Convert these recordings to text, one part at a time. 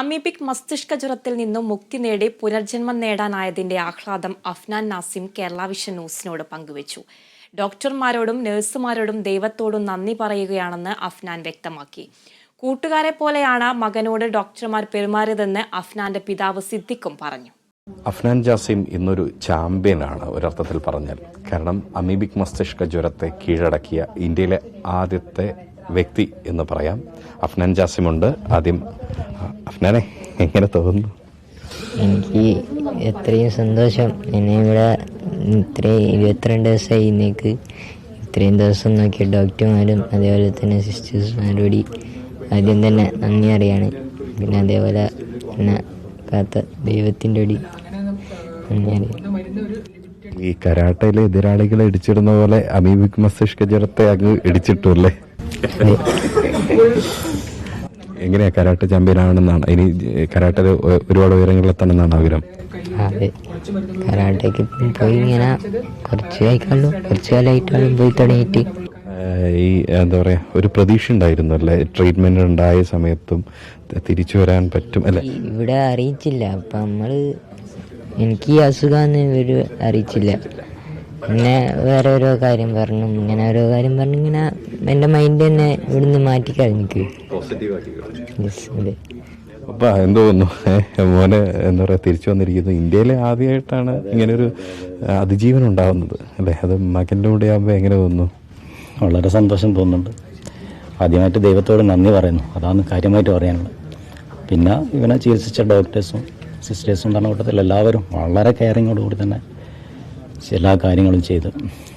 Amoebic മസ്തിഷ്ക ജ്വരത്തിൽ നിന്നും മുക്തി നേടി പുനർജന്മം നേടാനായതിന്റെ ആഹ്ലാദം അഫ്നാൻ നാസിം കേരള വിഷൻ ന്യൂസിനോട് പങ്കുവച്ചു. ഡോക്ടർമാരോടും നഴ്സുമാരോടും ദൈവത്തോടും നന്ദി പറയുകയാണെന്ന് അഫ്നാൻ വ്യക്തമാക്കി. കൂട്ടുകാരെ പോലെയാണ് മകനോട് ഡോക്ടർമാർ പെരുമാറിയതെന്ന് അഫ്നാന്റെ പിതാവ് സിദ്ദിഖും പറഞ്ഞു. അഫ്നാൻ ജാസിം ഇന്നൊരു ചാമ്പ്യനാണ് ഒരർത്ഥത്തിൽ പറഞ്ഞാൽ. കാരണം അമീബിക് മസ്തിഷ്ക ജ്വരത്തെ കീഴടക്കിയ ഇന്ത്യയിലെ ആദ്യത്തെ വ്യക്തി എന്ന് പറയാം. അഫ്നാൻ ജാസിമുണ്ട്. ആദ്യം അഫ്നാനെ എങ്ങനെ തോന്നുന്നു? എനിക്ക് എത്രയും സന്തോഷം. എന്നെ ഇവിടെ ഇത്രയും ഇരുപത്തിരണ്ട് ദിവസമായി ഇന്നേക്ക്. ഇത്രയും ദിവസം നോക്കിയ ഡോക്ടർമാരും അതേപോലെ തന്നെ സിസ്റ്റേഴ്സ്മാരോട് ആദ്യം തന്നെ നന്ദി അറിയാണ്. പിന്നെ അതേപോലെ എന്നെ കാത്ത ദൈവത്തിന്റെ ഒടി നന്ദി അറിയാം. ഈ കരാട്ടയിലെ എതിരാളികളെ ഇടിച്ചിടുന്ന പോലെ അമീബിക് മസ്തിഷ്ക ജ്വരത്തെ അങ്ങ് ഇടിച്ചിട്ടു അല്ലേ? എങ്ങനെയാ കരാട്ട ചാമ്പ്യൻ ആവണമെന്നാണ് ഇനി കരാട്ട ഒരുപാട് ഉയരങ്ങളിലെത്തണമെന്നാണ് ആഗ്രഹം. അതെ. കരാട്ടയ്ക്ക് പോയി ഇങ്ങനെ കുറച്ച് ആയിക്കാളും കുറച്ച് കാലമായിട്ടാളും പോയി തുടങ്ങിയിട്ട്. ഈ എന്താ പറയാ ഒരു പ്രതീക്ഷ ഉണ്ടായിരുന്നു അല്ലേ? ട്രീറ്റ്മെന്റ് ഉണ്ടായ സമയത്തും തിരിച്ചു വരാൻ പറ്റും അല്ലെ? ഇവിടെ അറിയിച്ചില്ല. അപ്പം നമ്മൾ എനിക്ക് ഈ അസുഖമെന്ന് ഇവർ അറിയിച്ചില്ല. പിന്നെ വേറെ ഓരോ കാര്യം പറഞ്ഞു. ഇങ്ങനെ ഓരോ കാര്യം പറഞ്ഞു. ഇങ്ങനെ എന്റെ മൈൻഡ് തന്നെ ഇവിടുന്ന് മാറ്റി കഴിഞ്ഞിട്ട് യെസ് അതെ. അപ്പൊ എന്തോ തോന്നുന്നു മോനെ എന്താ പറയാ തിരിച്ചു വന്നിരിക്കുന്നു. ഇന്ത്യയിലെ ആദ്യമായിട്ടാണ് ഇങ്ങനെ ഒരു അതിജീവനം ഉണ്ടാവുന്നത്. അല്ലെ? അത് മകന്റെ കൂടെ ആകുമ്പോൾ എങ്ങനെ തോന്നുന്നു? വളരെ സന്തോഷം തോന്നുന്നുണ്ട്. ആദ്യമായിട്ട് ദൈവത്തോട് നന്ദി പറയുന്നു. അതാണ് കാര്യമായിട്ട് പറയാനുള്ളത്. പിന്നെ ഇവനെ ചികിത്സിച്ച ഡോക്ടേഴ്സും സിസ്റ്റേഴ്സും തന്നെ കൂട്ടത്തിൽ എല്ലാവരും വളരെ കെയറിങ്ങോടുകൂടി തന്നെ എല്ലാ കാര്യങ്ങളും ചെയ്ത്.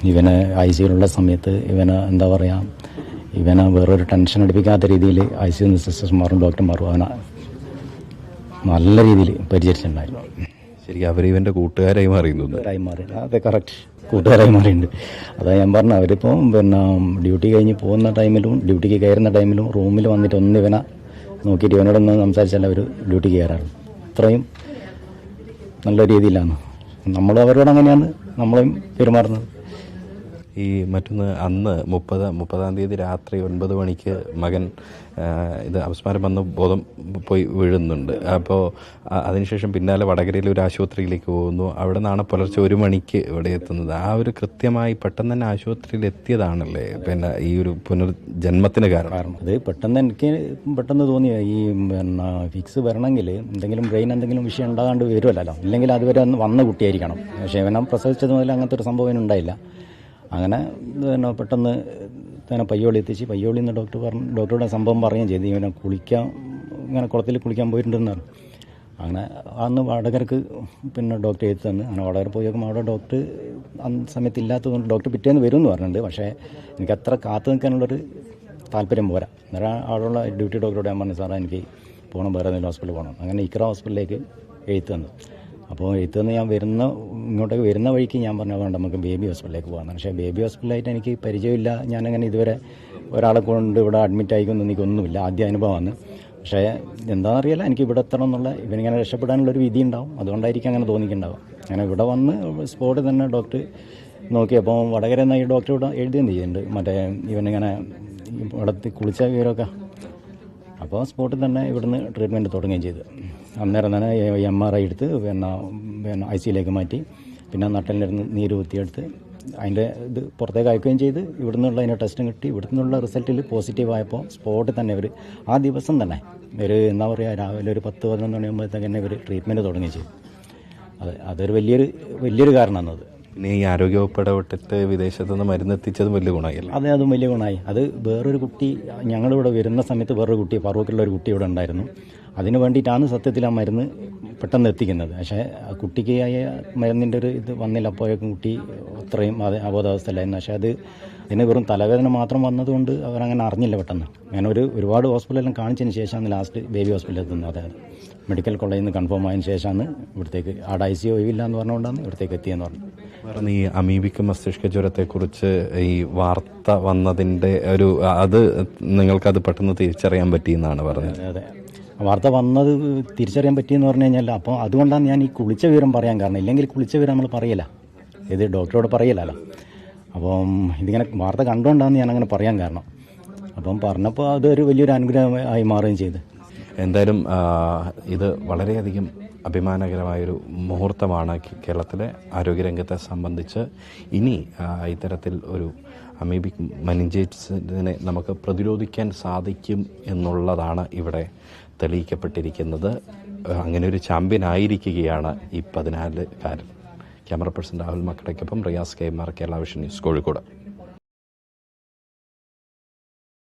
ഇവന് ഐ സിയിലുള്ള സമയത്ത് ഇവന് എന്താ പറയുക ഇവനെ വേറൊരു ടെൻഷൻ അടിപ്പിക്കാത്ത രീതിയിൽ ഐ സി നിന്ന് സിസ്റ്റർമാറും ഡോക്ടർമാരും അവനെ നല്ല രീതിയിൽ പരിചരിച്ചിട്ടുണ്ടായിരുന്നു. ശരിക്കും അവർ ഇവന്റെ കൂട്ടുകാരായി കൂട്ടുകാരായി മാറി അതെ കറക്റ്റ് കൂട്ടുകാരായി മാറിയിട്ടുണ്ട്. അതാ ഞാൻ പറഞ്ഞു അവരിപ്പോൾ പിന്നെ ഡ്യൂട്ടി കഴിഞ്ഞ് പോകുന്ന ടൈമിലും ഡ്യൂട്ടിക്ക് കയറുന്ന ടൈമിലും റൂമിൽ വന്നിട്ട് ഒന്ന് ഇവനെ നോക്കിയിട്ട് ഇവനോടൊന്ന് സംസാരിച്ചാൽ അവർ ഡ്യൂട്ടിക്ക് കയറാറുണ്ട് അത്രയും നല്ല രീതിയിലാണ്. നമ്മളും അവരോട് അങ്ങനെയാണ് നമ്മളും പെരുമാറുന്നത്. ഈ മറ്റൊന്ന് അന്ന് മുപ്പത് മുപ്പതാം തീയതി രാത്രി ഒൻപത് മണിക്ക് മകൻ ഇത് അപസ്മാരം വന്ന് ബോധം പോയി വീഴുന്നുണ്ട്. അപ്പോൾ അതിനുശേഷം പിന്നാലെ വടകരയിലെ ഒരു ആശുപത്രിയിലേക്ക് പോകുന്നു. അവിടെ നിന്നാണ് പുലർച്ചെ ഒരു മണിക്ക് ഇവിടെ എത്തുന്നത്. ആ ഒരു കൃത്യമായി പെട്ടെന്ന് തന്നെ ആശുപത്രിയിൽ എത്തിയതാണല്ലേ? പിന്നെ ഈ ഒരു പുനർജന്മത്തിന് കാരണം. അത് പെട്ടെന്ന് എനിക്ക് പെട്ടെന്ന് തോന്നി ഈ പിന്നെ ഫിക്സ് വരണമെങ്കിൽ എന്തെങ്കിലും ബ്രെയിൻ എന്തെങ്കിലും വിഷയം ഉണ്ടാകാണ്ട് വരുമല്ലോ ഇല്ലെങ്കിൽ അതുവരെ വന്ന കുട്ടിയായിരിക്കണം. പക്ഷേ ഇവനെ പ്രസവിച്ചത് മുതൽ അങ്ങനത്തെ ഒരു സംഭവം ഉണ്ടായില്ല. അങ്ങനെ പിന്നെ പെട്ടെന്ന് തന്നെ പയ്യോളി എത്തിച്ച് പയ്യോളി എന്ന് ഡോക്ടർ പറഞ്ഞു ഡോക്ടറുടെ സംഭവം പറയുകയും ചെയ്തു. ഇവനെ കുളിക്കാൻ ഇങ്ങനെ കുളത്തിൽ കുളിക്കാൻ പോയിട്ടുണ്ടെന്നാണ്. അങ്ങനെ അന്ന് വടകരക്ക് പിന്നെ ഡോക്ടർ എഴുതി തന്നു. അങ്ങനെ വടകര പോയി നോക്കുമ്പോൾ അവിടെ ഡോക്ടർ അന്ന് സമയത്ത് ഇല്ലാത്തതുകൊണ്ട് ഡോക്ടർ പിറ്റേന്ന് വരും എന്ന് പറഞ്ഞിട്ടുണ്ട്. പക്ഷേ എനിക്ക് അത്ര കാത്തു നിൽക്കാനുള്ളൊരു താല്പര്യം പോരാ. അന്നേരം അവിടെയുള്ള ഡ്യൂട്ടി ഡോക്ടറോട് ഞാൻ പറഞ്ഞു സാറേ എനിക്ക് പോകണം വേറെ ഏതെങ്കിലും ഹോസ്പിറ്റലിൽ പോകണം. അങ്ങനെ ഇക്ര ഹോസ്പിറ്റലിലേക്ക് എഴുത്തു തന്നു. അപ്പോൾ ഇത്തുനിന്ന് തന്ന് ഞാൻ വരുന്ന ഇങ്ങോട്ടേക്ക് വരുന്ന വഴിക്ക് ഞാൻ പറഞ്ഞതുകൊണ്ട് നമുക്ക് ബേബി ഹോസ്പിറ്റലിലേക്ക് പോകാം പക്ഷേ ബേബി ഹോസ്പിറ്റലായിട്ട് എനിക്ക് പരിചയമില്ല. ഞാനങ്ങനെ ഇതുവരെ ഒരാളെ കൊണ്ട് ഇവിടെ അഡ്മിറ്റ് ആയിക്കൊന്നും എനിക്കൊന്നുമില്ല. ആദ്യ അനുഭവമാണ്. പക്ഷേ എന്താണെന്നറിയില്ല എനിക്ക് ഇവിടെ എത്തണം എന്നുള്ള ഇവനിങ്ങനെ രക്ഷപ്പെടാനുള്ളൊരു വിധി ഉണ്ടാവും. അതുകൊണ്ടായിരിക്കും അങ്ങനെ തോന്നിക്കുന്നുണ്ടാവും അങ്ങനെ ഇവിടെ വന്ന് സ്പോട്ടിൽ തന്നെ ഡോക്ടർ നോക്കിയപ്പോൾ വടകര എന്ന ഈ ഡോക്ടർ ഇവിടെ എഴുതുകയും ചെയ്യുന്നുണ്ട്. മറ്റേ ഇവനിങ്ങനെ ഇവിടെ കുളിച്ച വിവരമൊക്കെ അപ്പോൾ സ്പോട്ടിൽ തന്നെ ഇവിടുന്ന് ട്രീറ്റ്മെന്റ് തുടങ്ങുകയും ചെയ്തു. അന്നേരം തന്നെ എം ആർ ഐ എടുത്ത് പിന്നെ പിന്നെ ഐ സിയിലേക്ക് മാറ്റി. പിന്നെ നട്ടലിനിരുന്ന് നീര് കുത്തിയെടുത്ത് അതിന്റെ ഇത് പുറത്തേക്ക് അയക്കുകയും ചെയ്ത്. ഇവിടുന്നുള്ള അതിന്റെ ടെസ്റ്റും കിട്ടി. ഇവിടെ നിന്നുള്ള റിസൾട്ടിൽ പോസിറ്റീവ് ആയപ്പോൾ സ്പോട്ടിൽ തന്നെ ഇവർ ആ ദിവസം തന്നെ ഒരു എന്താ പറയുക രാവിലെ ഒരു പത്ത് പതിനൊന്ന് മണിയാകുമ്പോഴത്തേക്ക് തന്നെ ഇവർ ട്രീറ്റ്മെന്റ് തുടങ്ങി ചെയ്തു. അതെ അതൊരു വലിയൊരു വലിയൊരു കാരണമാണ് അത്. പിന്നെ ഈ ആരോഗ്യവകുപ്പ് ഇടപെട്ടിട്ട് വിദേശത്ത് നിന്ന് മരുന്ന് എത്തിച്ചതും വലിയ ഗുണമായില്ല? അതെ അതും വലിയ ഗുണമായി. അത് വേറൊരു കുട്ടി ഞങ്ങളിവിടെ വരുന്ന സമയത്ത് വേറൊരു കുട്ടി പറവക്കുള്ള ഒരു കുട്ടി ഇവിടെ ഉണ്ടായിരുന്നു. അതിന് വേണ്ടിയിട്ടാണ് സത്യത്തിൽ ആ മരുന്ന് പെട്ടെന്ന് എത്തിക്കുന്നത്. പക്ഷേ കുട്ടിക്ക് മരുന്നിന്റെ ഒരു ഇത് വന്നില്ല. അപ്പോഴേക്കും കുട്ടി അത്രയും അത് അബോധാവസ്ഥയിലായിരുന്നു. പക്ഷേ അത് അതിന് വെറും തലവേദന മാത്രം വന്നതുകൊണ്ട് അവരങ്ങനെ അറിഞ്ഞില്ല പെട്ടെന്ന്. അങ്ങനെ ഒരു ഒരുപാട് ഹോസ്പിറ്റലെല്ലാം കാണിച്ചതിന് ശേഷമാണ് ലാസ്റ്റ് ബേബി ഹോസ്പിറ്റലിൽ എത്തുന്നത്. അതെ. മെഡിക്കൽ കോളേജിൽ നിന്ന് കൺഫേം ആയതിനു ശേഷമാണ് ഇവിടത്തേക്ക്. അവിടെ ഐ സി എന്ന് പറഞ്ഞുകൊണ്ടാണ് ഇവിടത്തേക്ക് എത്തിയെന്ന് പറഞ്ഞ. ഈ അമീബിക് മസ്തിഷ്ക ജ്വരത്തെക്കുറിച്ച് ഈ വാർത്ത വന്നതിന്റെ ഒരു അത് നിങ്ങൾക്കത് പെട്ടെന്ന് തിരിച്ചറിയാൻ പറ്റിയെന്നാണ് പറഞ്ഞത്. അതെ വാർത്ത വന്നത് തിരിച്ചറിയാൻ പറ്റിയെന്ന് പറഞ്ഞു കഴിഞ്ഞാൽ അപ്പോൾ അതുകൊണ്ടാണ് ഞാൻ ഈ കുളിച്ച വിവരം പറയാൻ കാരണം. ഇല്ലെങ്കിൽ കുളിച്ച വിവരം നമ്മൾ പറയില്ല. ഇത് ഡോക്ടറോട് പറയില്ലല്ലോ. അപ്പം ഇതിങ്ങനെ വാർത്ത കണ്ടുകൊണ്ടാണ് ഞാൻ അങ്ങനെ പറയാൻ കാരണം. അപ്പം പറഞ്ഞപ്പോൾ അതൊരു വലിയൊരു അനുഗ്രഹമായി മാറുകയും ചെയ്തു. എന്തായാലും ഇത് വളരെയധികം അഭിമാനകരമായൊരു മുഹൂർത്തമാണ് കേരളത്തിലെ ആരോഗ്യരംഗത്തെ സംബന്ധിച്ച്. ഇനി ഇത്തരത്തിൽ ഒരു അമീബിക് മനിഞ്ചേറ്റ്സിനെ നമുക്ക് പ്രതിരോധിക്കാൻ സാധിക്കും എന്നുള്ളതാണ് ഇവിടെ തെളിയിക്കപ്പെട്ടിരിക്കുന്നത്. അങ്ങനെ ഒരു ചാമ്പ്യൻ ആയിരിക്കുകയാണ് ഈ പതിനാല് കാരൻ camera person Rahul മക്കടയ്ക്കൊപ്പം Riyas K M R Kerala vision news Kozhikode.